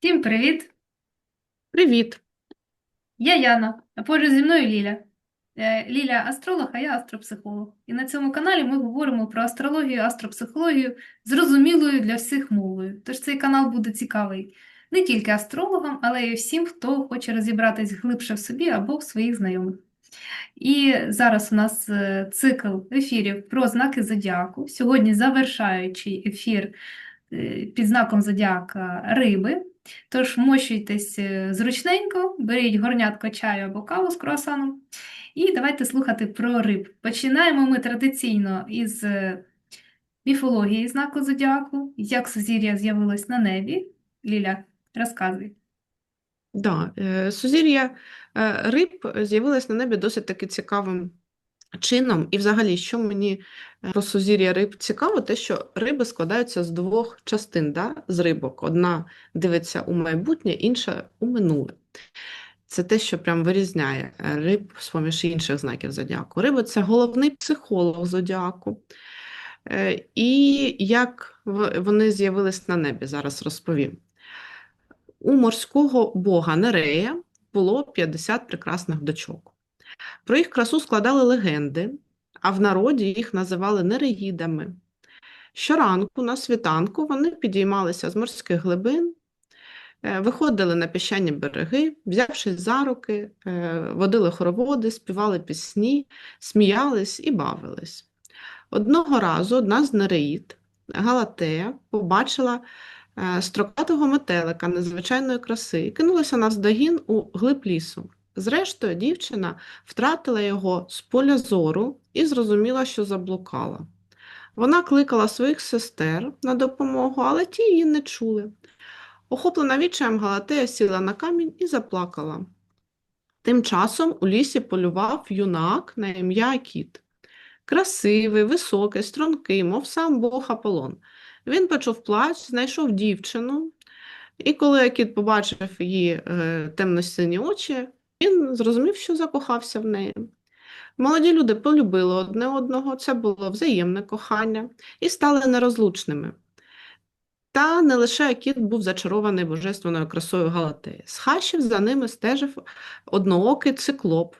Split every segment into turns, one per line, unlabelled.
Всім привіт!
Привіт.
Я Яна, а поруч зі мною Ліля. Е, Ліля астролог, а я астропсихолог. І на цьому каналі ми говоримо про астрологію, астропсихологію зрозумілою для всіх мовою. Тож цей канал буде цікавий не тільки астрологам, але й всім, хто хоче розібратись глибше в собі або в своїх знайомих. І зараз у нас е, цикл ефірів про знаки зодіаку. Сьогодні завершаючий ефір е, під знаком зодіака Риби. Тож мощуйтесь е, зручненько, беріть горнятко чаю або каву з круасаном. І давайте слухати про риб. Починаємо ми традиційно із е, міфології знаку зодіаку, як сузір'я з'явилось на небі. Ліля, розказуй.
Да, е, сузір'я риб з'явилось на небі досить таки цікавим чином. І взагалі, що мені е, про сузір'я риб цікаво, те, що риби складаються з двох частин, да, з рибок. Одна дивиться у майбутнє, інша у минуле. Це те, що прям вирізняє е, риб з-поміж інших знаків зодіаку. Риби це головний психолог зодіаку. Е, І як вони з'явились на небі, зараз розповім. У морського бога Нерея було 50 прекрасних дочок. Про їх красу складали легенди, а в народі їх називали нереїдами. Щоранку на світанку вони підіймалися з морських глибин, е, виходили на піщані береги, взявшись за руки, е, водили хороводи, співали пісні, сміялись і бавились. Одного разу одна з нереїд, Галатея, побачила е, строкатого метелика незвичайної краси і кинулася навздогін у глиб лісу. Зрештою, дівчина втратила його з поля зору і зрозуміла, що заблукала. Вона кликала своїх сестер на допомогу, але ті її не чули. Охоплена відчаєм Галатея сіла на камінь і заплакала. Тим часом у лісі полював юнак на ім'я Кіт. Красивий, високий, стрункий, мов сам Бог Аполлон. Він почув плач, знайшов дівчину, і коли Акіт побачив її е, темно-сині очі, він зрозумів, що закохався в неї. Молоді люди полюбили одне одного, це було взаємне кохання, і стали нерозлучними. Та не лише Акіт був зачарований божественною красою Галатеї. З хащів за ними стежив одноокий циклоп.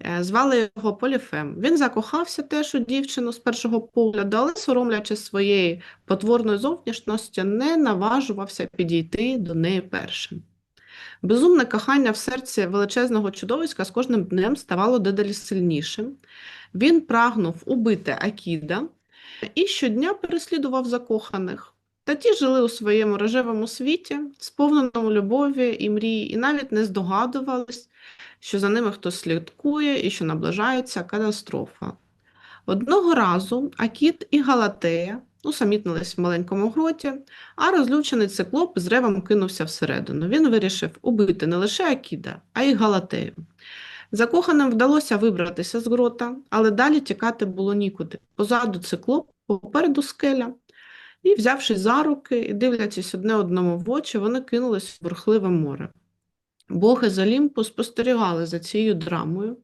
Е, Звали його Поліфем. Він закохався теж у дівчину з першого погляду, але, соромлячись своєї потворної зовнішності, не наважувався підійти до неї першим. Безумне кохання в серці величезного чудовиська з кожним днем ставало дедалі сильнішим. Він прагнув убити Акіда і щодня переслідував закоханих. Та ті жили у своєму рожевому світі, сповненому любові і мрії, і навіть не здогадувались, що за ними хтось слідкує і що наближається катастрофа. Одного разу Акіт і Галатея усамітнились в маленькому гроті, а розлючений циклоп з ревом кинувся всередину. Він вирішив убити не лише Акіда, а й Галатею. Закоханим вдалося вибратися з грота, але далі тікати було нікуди. Позаду циклоп, попереду скеля. І, взявшись за руки і дивлячись одне одному в очі, вони кинулись в бурхливе море. Боги з Олімпу спостерігали за цією драмою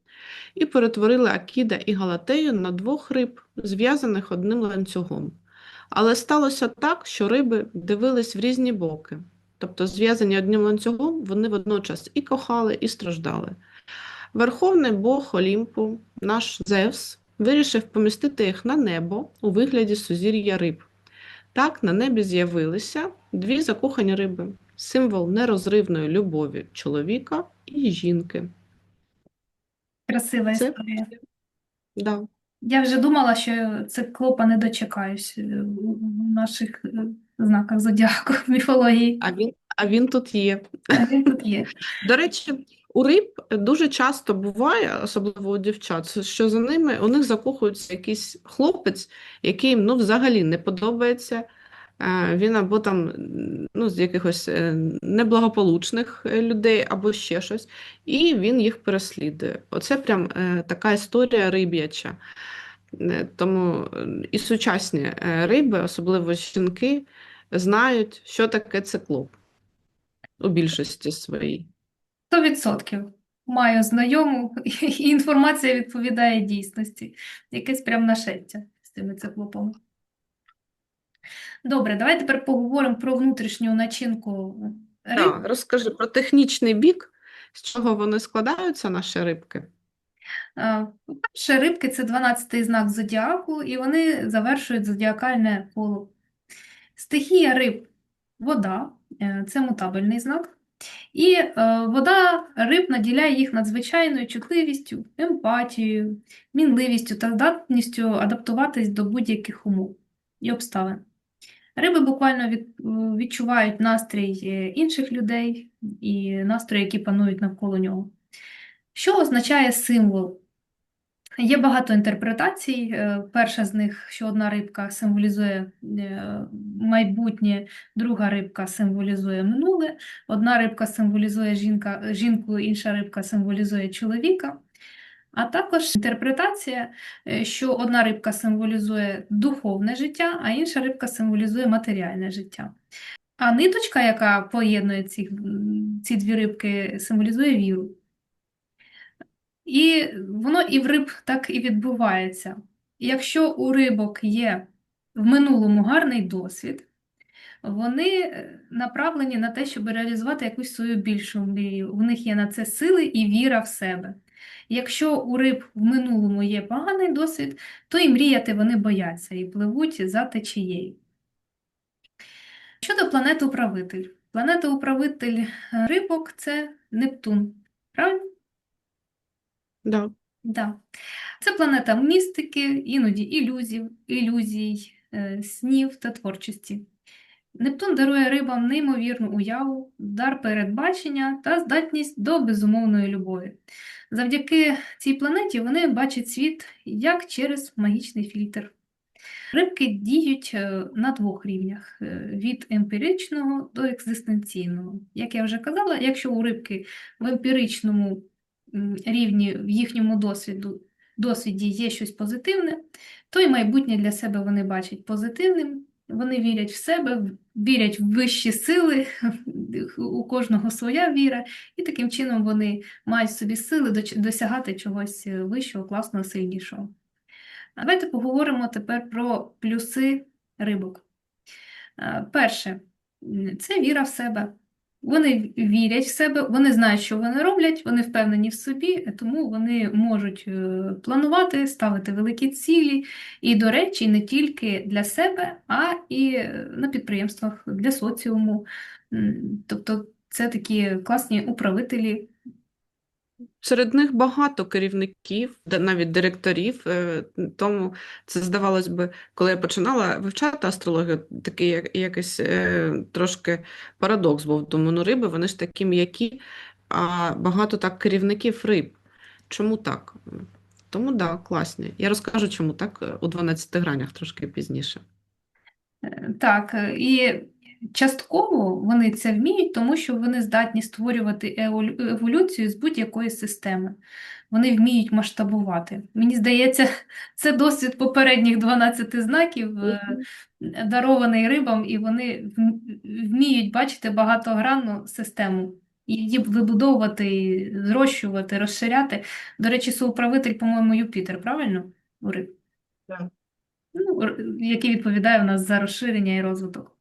і перетворили Акіда і Галатею на двох риб, зв'язаних одним ланцюгом. Але сталося так, що риби дивились в різні боки. Тобто, зв'язані одним ланцюгом, вони водночас і кохали, і страждали. Верховний Бог Олімпу, наш Зевс, вирішив помістити їх на небо у вигляді сузір'я риб. Так на небі з'явилися дві закохані риби символ нерозривної любові чоловіка і жінки.
Красива
Це-
історія.
Да.
Я вже думала, що циклопа не дочекаюсь е, у у наших е, знаках зодіаку в міфології.
А він, а він тут є.
А він тут є.
До речі, у риб дуже часто буває, особливо у дівчат, що за ними у них закохується якийсь хлопець, який їм ну, взагалі не подобається. Е, Він або там ну, з якихось е, неблагополучних е, людей, або ще щось, і він їх переслідує. Оце прям така історія риб'яча. Тому і сучасні риби, особливо жінки, знають, що таке циклоп у більшості своїй.
Сто відсотків. Маю знайому, і інформація відповідає дійсності. Якесь прям нашестя з цими циклопами. Добре, давай тепер поговоримо про внутрішню начинку Риб,
Да, розкажи про технічний бік, з чого вони складаються, наші рибки.
е, по-перше, рибки це 12-й знак зодіаку, і вони завершують зодіакальне коло. Стихія риб вода, е, це мутабельний знак. І е, вода риб наділяє їх надзвичайною чутливістю, емпатією, мінливістю та здатністю адаптуватись до будь-яких умов і обставин. Риби буквально від, відчувають настрій е, інших людей і настрої, які панують навколо нього. Що означає символ? Є багато інтерпретацій. Е, Перша з них, що одна рибка символізує е, майбутнє, друга рибка символізує минуле, одна рибка символізує жінка, жінку, інша рибка символізує чоловіка. А також інтерпретація, е, що одна рибка символізує духовне життя, а інша рибка символізує матеріальне життя. А ниточка, яка поєднує ці, ці дві рибки, символізує віру. І воно і в риб так і відбувається. Якщо у рибок є в минулому гарний досвід, вони е, направлені на те, щоб реалізувати якусь свою більшу мрію. В них є на це сили і віра в себе. Якщо у риб в минулому є поганий досвід, то і мріяти вони бояться і пливуть за течією. Щодо планети-управитель. Планета-управитель е, рибок це Нептун. Правильно?
Да.
Да. Це планета містики, іноді ілюзій, ілюзій, е, снів та творчості. Нептун дарує рибам неймовірну уяву, дар передбачення та здатність до безумовної любові. Завдяки цій планеті вони бачать світ як через магічний фільтр. Рибки діють е, на двох рівнях: е, від емпіричного до екзистенційного. Як я вже казала, якщо у рибки в емпіричному рівні, в їхньому досвіду, досвіді є щось позитивне, то й майбутнє для себе вони бачать позитивним. Вони вірять в себе, вірять в вищі сили, у кожного своя віра, і таким чином вони мають собі сили досягати чогось е, вищого, класного, сильнішого. Давайте поговоримо тепер про плюси рибок. Е, Перше, це віра в себе. Вони вірять в себе, вони знають, що вони роблять, вони впевнені в собі, тому вони можуть е, планувати, ставити великі цілі, і, до речі, не тільки для себе, а і на підприємствах для соціуму. Тобто це такі класні управителі.
Серед них багато керівників, навіть директорів. е, Тому це здавалось би, коли я починала вивчати астрологію, такий як- якийсь е, трошки парадокс був. Думаю, ну риби, вони ж такі м'які, а багато так керівників риб. Чому так? Тому да, класні. Я розкажу, чому так е, у 12 гранях трошки пізніше.
Так, і частково вони це вміють, тому що вони здатні створювати еволюцію з будь-якої системи. Вони вміють масштабувати. Мені здається, це досвід попередніх 12 знаків, е, дарований рибам, і вони вміють бачити багатогранну систему. Її вибудовувати, зрощувати, розширяти. До речі, соуправитель, по-моєму, Юпітер, правильно? У риб?
Так.
ну, який відповідає у нас за розширення і розвиток.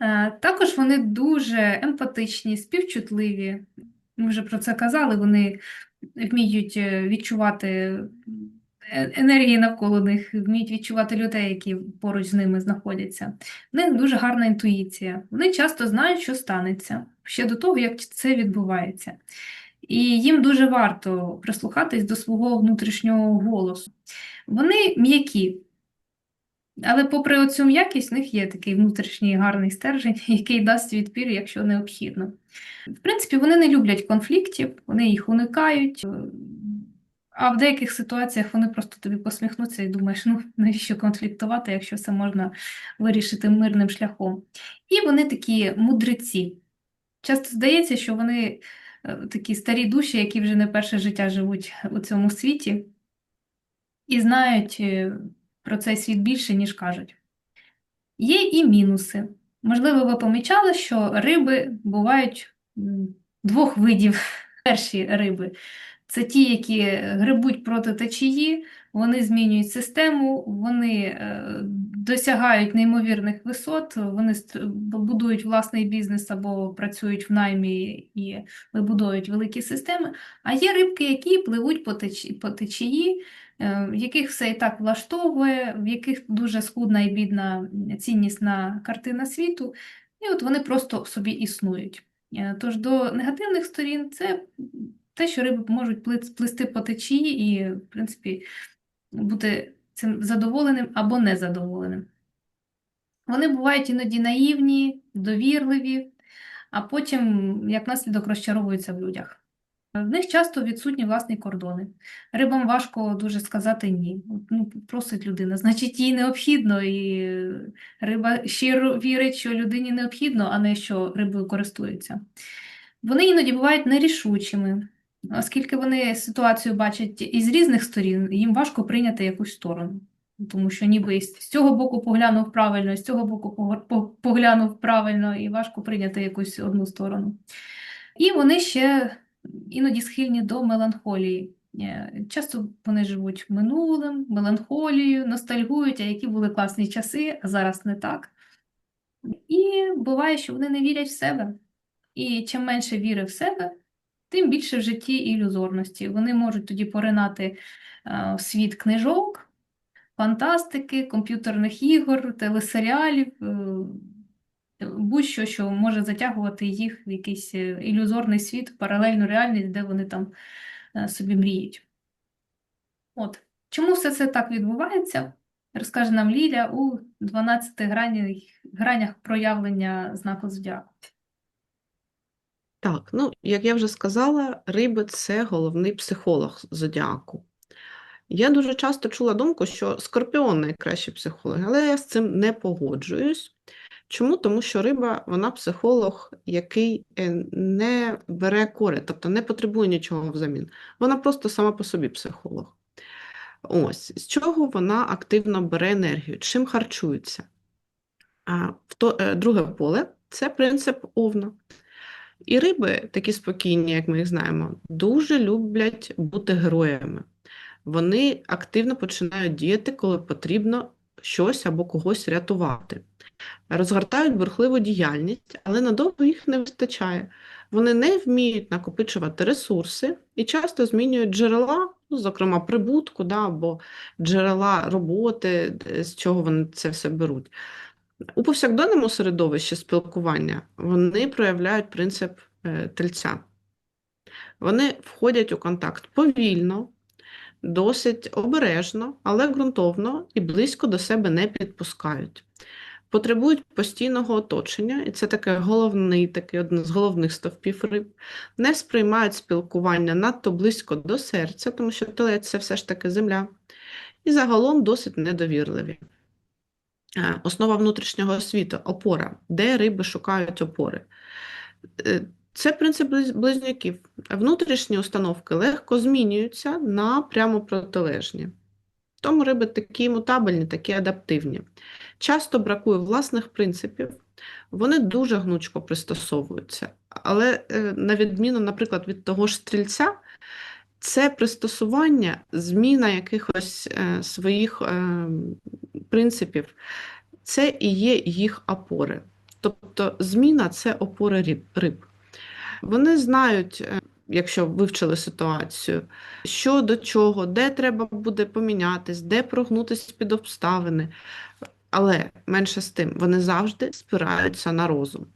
Е, Також вони дуже емпатичні, співчутливі. Ми вже про це казали, вони вміють е, відчувати е- енергії навколо них, вміють відчувати людей, які поруч з ними знаходяться. В них дуже гарна інтуїція. Вони часто знають, що станеться ще до того, як це відбувається. І їм дуже варто прислухатись до свого внутрішнього голосу. Вони м'які, але попри оцю м'якість, в них є такий внутрішній гарний стержень, який дасть відпір, якщо необхідно. В принципі, вони не люблять конфліктів, вони їх уникають, а в деяких ситуаціях вони просто тобі посміхнуться і думаєш, ну навіщо конфліктувати, якщо це можна вирішити мирним шляхом. І вони такі мудреці. Часто здається, що вони е, такі старі душі, які вже не перше життя живуть у цьому світі, і знають е, про цей світ більше, ніж кажуть. Є і мінуси. Можливо, ви помічали, що риби бувають двох видів. Перші риби це ті, які грибуть проти течії, вони змінюють систему, вони е, досягають неймовірних висот, вони будують власний бізнес або працюють в наймі і вибудовують великі системи. А є рибки, які пливуть по течії, течії, е, в яких все і так влаштовує, в яких дуже скудна і бідна ціннісна картина світу, і от вони просто собі існують. Е, Тож до негативних сторін це те, що риби можуть пли- плисти по течії і, в принципі, бути цим задоволеним або незадоволеним. Вони бувають іноді наївні, довірливі, а потім, як наслідок, розчаровуються в людях. В них часто відсутні власні кордони. Рибам важко дуже сказати ні. Ну, просить людина, значить, їй необхідно, і риба щиро вірить, що людині необхідно, а не що рибою користується. Вони іноді бувають нерішучими, оскільки вони ситуацію бачать із різних сторін, їм важко прийняти якусь сторону. Тому що ніби з цього боку поглянув правильно, з цього боку поглянув правильно, і важко прийняти якусь одну сторону. І вони ще іноді схильні до меланхолії. Е, Часто вони живуть минулим, меланхолією, ностальгують, а які були класні часи, а зараз не так. І буває, що вони не вірять в себе. І чим менше віри в себе, тим більше в житті ілюзорності. Вони можуть тоді поринати е, в світ книжок, фантастики, комп'ютерних ігор, телесеріалів, е, будь-що, що може затягувати їх в якийсь е, ілюзорний світ, паралельну реальність, де вони там е, собі мріють. От. Чому все це так відбувається? Розкаже нам Ліля у 12 гранях, проявлення знаку зодіаку.
Так, ну, як я вже сказала, риби це головний психолог зодіаку. Я дуже часто чула думку, що скорпіон найкращий психолог, але я з цим не погоджуюсь. Чому? Тому що риба, вона психолог, який е, не бере кори, тобто не потребує нічого взамін. Вона просто сама по собі психолог. Ось, з чого вона активно бере енергію, чим харчується. А в то, е, друге поле це принцип овна. І риби, такі спокійні, як ми їх знаємо, дуже люблять бути героями. Вони активно починають діяти, коли потрібно щось або когось рятувати. Розгортають бурхливу діяльність, але надовго їх не вистачає. Вони не вміють накопичувати ресурси і часто змінюють джерела, ну, зокрема, прибутку, да, або джерела роботи, з чого вони це все беруть. У повсякденному середовищі спілкування вони проявляють принцип е, тельця. Вони входять у контакт повільно, досить обережно, але ґрунтовно і близько до себе не підпускають. Потребують постійного оточення, і це таке головний, такий один з головних стовпів риб. Не сприймають спілкування надто близько до серця, тому що телець це все ж таки земля. І загалом досить недовірливі. Е, Основа внутрішнього світу опора. Де риби шукають опори? Е, Це принцип близ- близнюків. Внутрішні установки легко змінюються на прямо протилежні. Тому риби такі мутабельні, такі адаптивні. Часто бракує власних принципів, вони дуже гнучко пристосовуються. Але е, на відміну, наприклад, від того ж стрільця, це пристосування, зміна якихось е, своїх е, принципів, це і є їх опори. Тобто зміна це опори риб. риб. Вони знають, е, якщо вивчили ситуацію, що до чого, де треба буде помінятись, де прогнутися під обставини. Але менше з тим, вони завжди спираються на розум.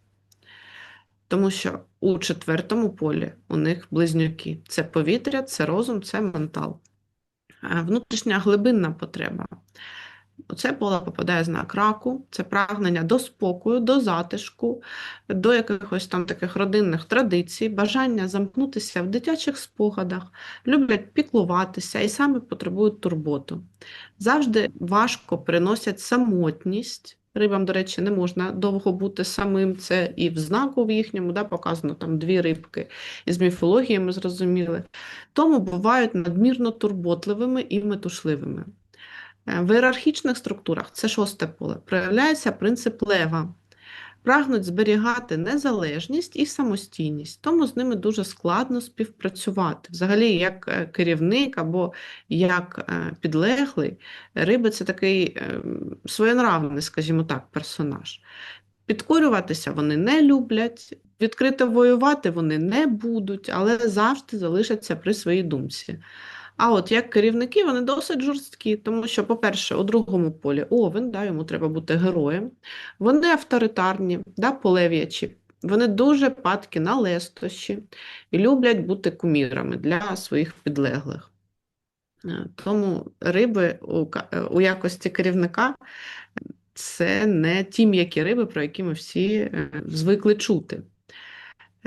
Тому що у четвертому полі у них близнюки. Це повітря, це розум, це ментал. Е, Внутрішня глибинна потреба. У це поле попадає знак раку, це прагнення до спокою, до затишку, до якихось там таких родинних традицій, бажання замкнутися в дитячих спогадах, люблять піклуватися і саме потребують турботу. Завжди важко переносять самотність. Рибам, до речі, не можна довго бути самим. Це і в знаку в їхньому, да, показано там дві рибки із міфології ми зрозуміли. Тому бувають надмірно турботливими і метушливими. Е, В ієрархічних структурах, це шосте поле, проявляється принцип лева. прагнуть зберігати незалежність і самостійність, тому з ними дуже складно співпрацювати. Взагалі, як е, керівник або як е, підлеглий, риби це такий своєнравний, скажімо так, персонаж. Підкорюватися вони не люблять, відкрито воювати вони не будуть, але завжди залишаться при своїй думці. А от як керівники вони досить жорсткі, тому що, по-перше, у другому полі овен, да, йому треба бути героєм. Вони авторитарні, да, полев'ячі, вони дуже падкі на лестощі і люблять бути кумірами для своїх підлеглих. Е, Тому риби у, е, у якості керівника це не ті м'які риби, про які ми всі е, звикли чути.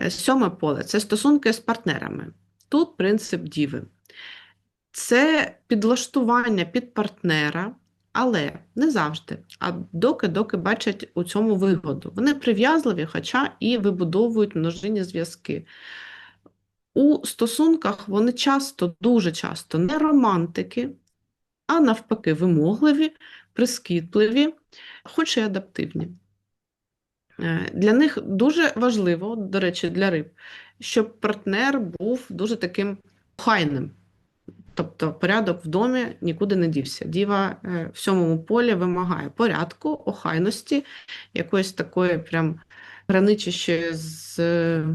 Сьоме поле це стосунки з партнерами. Тут принцип діви. Це підлаштування під партнера, але не завжди, а доки-доки бачать у цьому вигоду. Вони прив'язливі, хоча і вибудовують множинні зв'язки. У стосунках вони часто, дуже часто не романтики, а навпаки, вимогливі, прискіпливі, хоч і адаптивні. Е, Для них дуже важливо, до речі, для риб, щоб партнер був дуже таким охайним. Тобто порядок в домі нікуди не дівся. Діва е, в сьомому полі вимагає порядку, охайності, якоїсь такої прям граничащої з е,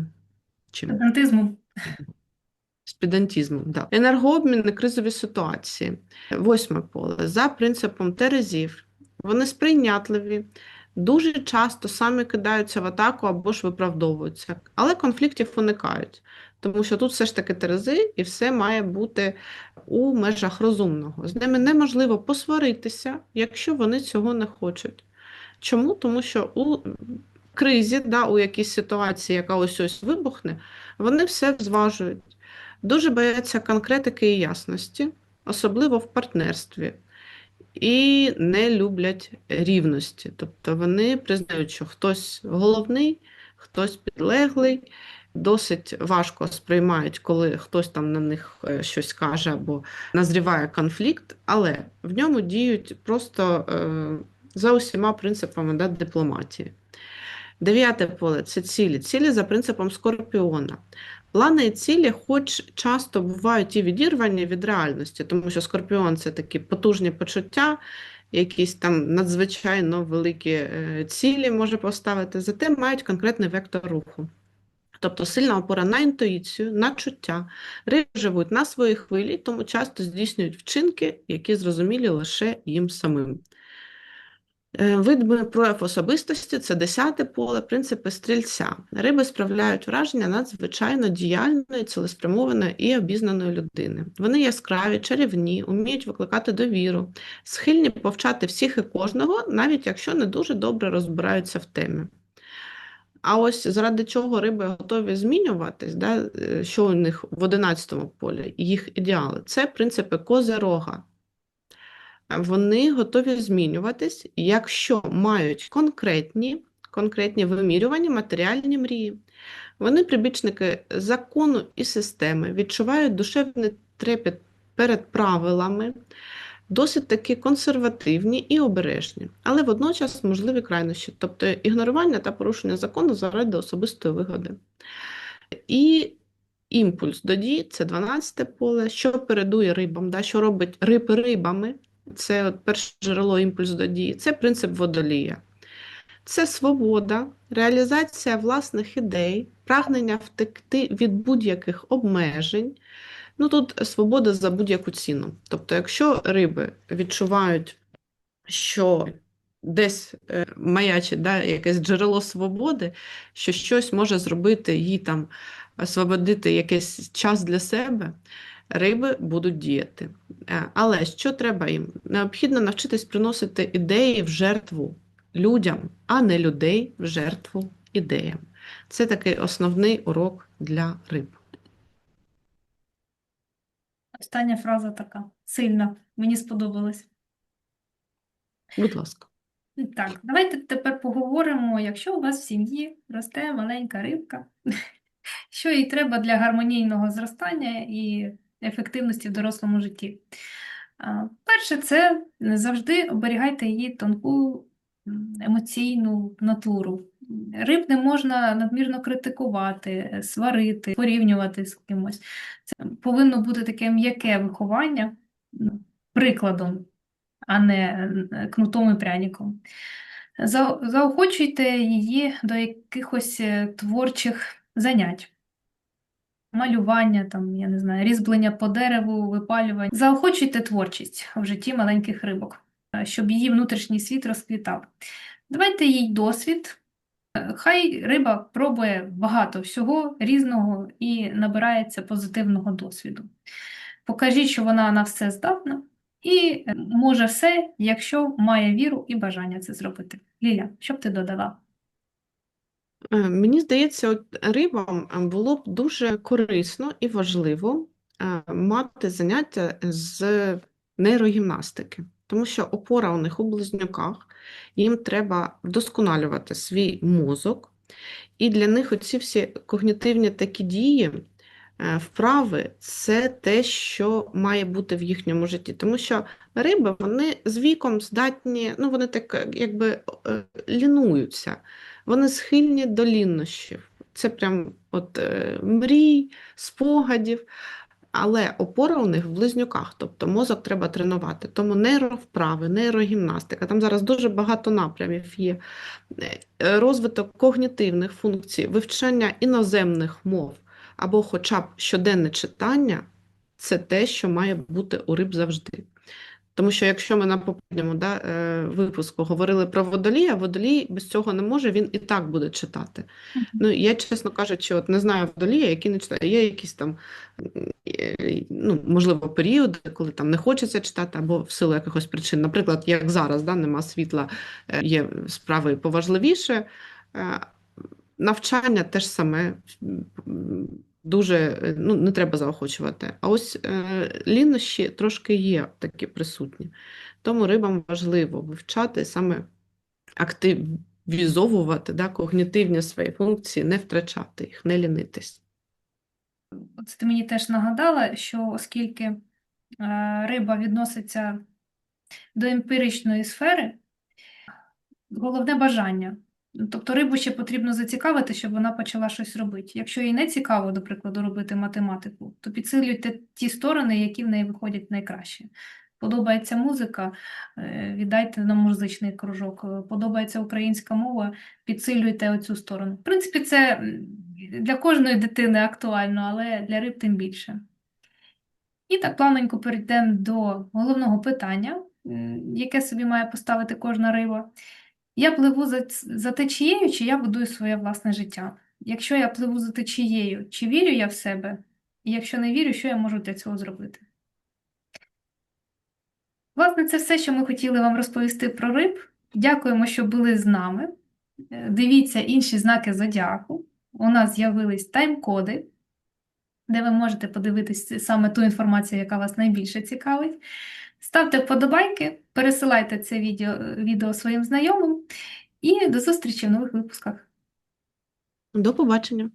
чим?
Педантизму.
З педантизмом, да. Енергообмін і кризові ситуації. Восьме поле. За принципом Терезів. Вони сприйнятливі, дуже часто самі кидаються в атаку або ж виправдовуються, але конфліктів уникають. Тому що тут все ж таки Терези, і все має бути у межах розумного. З ними неможливо посваритися, якщо вони цього не хочуть. Чому? Тому що у кризі, да, у якійсь ситуації, яка ось ось вибухне, вони все зважують. Дуже бояться конкретики і ясності, особливо в партнерстві, і не люблять рівності. Тобто вони признають, що хтось головний, хтось підлеглий, досить важко сприймають, коли хтось там на них е, щось каже або назріває конфлікт, але в ньому діють просто е, за усіма принципами да, дипломатії. Дев'яте поле це цілі. Цілі за принципом скорпіона. Плани і цілі, хоч часто бувають і відірвані від реальності, тому що скорпіон це такі потужні почуття, якісь там надзвичайно великі е, цілі може поставити, зате мають конкретний вектор руху. Тобто сильна опора на інтуїцію, на чуття. Риби живуть на своїй хвилі, тому часто здійснюють вчинки, які зрозумілі лише їм самим. Е, Видимий прояв особистості це десяте поле, принципи стрільця. Риби справляють враження надзвичайно діяльної, цілеспрямованої і обізнаної людини. Вони яскраві, чарівні, уміють викликати довіру, схильні повчати всіх і кожного, навіть якщо не дуже добре розбираються в темі. А ось заради чого риби готові змінюватись, да, е, що у них в 11 полі, їх ідеали, це принципи козирога. Вони готові змінюватись, якщо мають конкретні, конкретні вимірювані матеріальні мрії. Вони прибічники закону і системи, відчувають душевний трепет перед правилами, досить таки консервативні і обережні, але водночас можливі крайнощі, тобто ігнорування та порушення закону заради особистої вигоди. І імпульс до дій це 12 поле, що передує рибам, да, що робить риб рибами. Це от перше джерело імпульс до дії, це принцип водолія. Це свобода, реалізація власних ідей, прагнення втекти від будь-яких обмежень. Ну тут свобода за будь-яку ціну. Тобто, якщо риби відчувають, що десь е, маячить да, якесь джерело свободи, що щось може зробити їй там, освободити якийсь час для себе, риби будуть діяти. Е, Але що треба їм? Необхідно навчитись приносити ідеї в жертву людям, а не людей в жертву ідеям. Це такий основний урок для риб.
Остання фраза така сильна. Мені сподобалась.
Будь ласка.
Так, давайте тепер поговоримо, якщо у вас в сім'ї росте маленька рибка, що їй треба для гармонійного зростання і ефективності в дорослому житті. Перше, це завжди оберігайте її тонку емоційну натуру. Риб не можна надмірно критикувати, сварити, порівнювати з кимось. Це повинно бути таке м'яке виховання, прикладом, а не кнутом і пряником. Заохочуйте її до якихось е, творчих занять. Малювання, там, я не знаю, різьблення по дереву, випалювання. Заохочуйте творчість в житті маленьких рибок, е, щоб її внутрішній світ розквітав. Давайте їй досвід. Е, Хай риба пробує багато всього різного і набирається позитивного досвіду. Покажіть, що вона на все здатна і е, може все, якщо має віру і бажання це зробити. Ліля, що б ти додала?
Е, Мені здається, от рибам е, було б дуже корисно і важливо е, мати заняття з нейрогімнастики, тому що опора у них у близнюках, їм треба вдосконалювати свій мозок, і для них оці всі когнітивні такі дії, вправи це те, що має бути в їхньому житті. Тому що риби вони з віком здатні, ну вони так якби лінуються. Вони схильні до ліннощів. Це прям от е, мрій, спогадів. Але опора у них в близнюках, тобто мозок треба тренувати. Тому нейровправи, нейрогімнастика. Там зараз дуже багато напрямів є. Е, Розвиток когнітивних функцій, вивчання іноземних мов або хоча б щоденне читання це те, що має бути у риб завжди. Тому що якщо ми на попередньому да, е, випуску говорили про водолія, водолій без цього не може, він і так буде читати. Ну, я, чесно кажучи, от не знаю водолія, який не читає. Є якісь там, е, ну, можливо, періоди, коли там не хочеться читати, або в силу якихось причин. Наприклад, як зараз, да, нема світла, е, є справи поважливіше. Навчання теж саме дуже е, ну, не треба заохочувати. А ось е, лінощі трошки є такі присутні. Тому рибам важливо вивчати саме активізовувати да, когнітивні свої функції, не втрачати їх, не лінитись.
От ти мені теж нагадала, що оскільки е, риба відноситься до емпіричної сфери, головне бажання. Ну, Тобто рибу ще потрібно зацікавити, щоб вона почала щось робити. Якщо їй не цікаво, до прикладу, робити математику, то підсилюйте ті сторони, які в неї виходять найкраще. Подобається музика, е, віддайте на музичний кружок. Подобається українська мова, підсилюйте оцю сторону. В принципі, це для кожної дитини актуально, але для риб тим більше. І так плавненько перейдемо до головного питання, яке собі має поставити кожна риба. Я пливу за, за течією, чи я будую своє власне життя? Якщо я пливу за течією, чи вірю я в себе? І якщо не вірю, що я можу для цього зробити? Власне, це все, що ми хотіли вам розповісти про риб. Дякуємо, що були з нами. Е, Дивіться інші знаки зодіаку. У нас з'явились тайм-коди, де ви можете подивитись саме ту інформацію, яка вас найбільше цікавить. Ставте вподобайки, пересилайте це відео, відео своїм знайомим і до зустрічі в нових випусках.
До побачення!